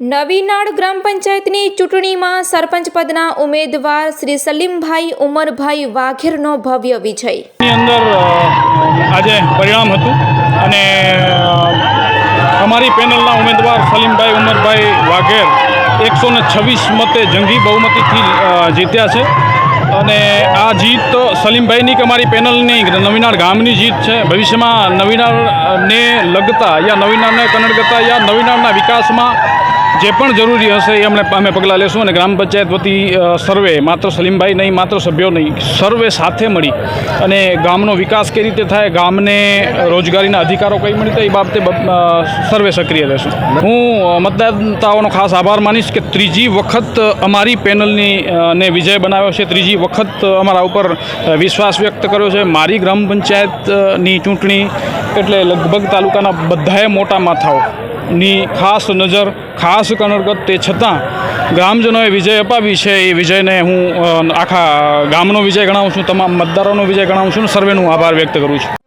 નવીનાળ ગ્રામ પંચાયતની ચૂંટણીમાં સરપંચ પદના ઉમેદવાર શ્રી સલીમભાઈ ઉમરભાઈ વાઘેરનો ભવ્ય વિજય. ની અંદર આજે પરિણામ હતું અને અમારી પેનલના ઉમેદવાર સલીમભાઈ ઉમરભાઈ વાઘેર એકસો ને છવ્વીસ મતે જંગી બહુમતીથી જીત્યા છે. અને આ જીત સલીમભાઈની કે અમારી પેનલની નવીનાળ ગામની જીત છે. ભવિષ્યમાં નવીનાળને લગતા યા નવીનાળને કનડગતા યા નવીનાળના વિકાસમાં જે પણ જરૂરી હશે એ અમને અમે પગલાં લેશું અને ગ્રામ પંચાયત વતી સર્વે, માત્ર સલીમભાઈ નહીં, માત્ર સભ્યો નહીં, સર્વે સાથે મળી. અને ગામનો વિકાસ કઈ રીતે થાય, ગામને રોજગારીના અધિકારો કઈ મળી થાય, એ બાબતે સર્વે સક્રિય રહેશું. હું મતદાતાઓનો ખાસ આભાર માનીશ કે ત્રીજી વખત અમારી પેનલની ને વિજય બનાવ્યો છે, ત્રીજી વખત અમારા ઉપર વિશ્વાસ વ્યક્ત કર્યો છે. મારી ગ્રામ પંચાયતની ચૂંટણી એટલે લગભગ તાલુકાના બધાએ મોટા માથાઓ ની ખાસ નજર, ખાસ કનડગત તે છતાં ગ્રામજનોએ વિજય અપાવી છે. એ વિજયને હું આખા ગામનો વિજય ગણાવું છું, તમામ મતદારોનો વિજય ગણાવું છું સર્વેનું આભાર વ્યક્ત કરું છું.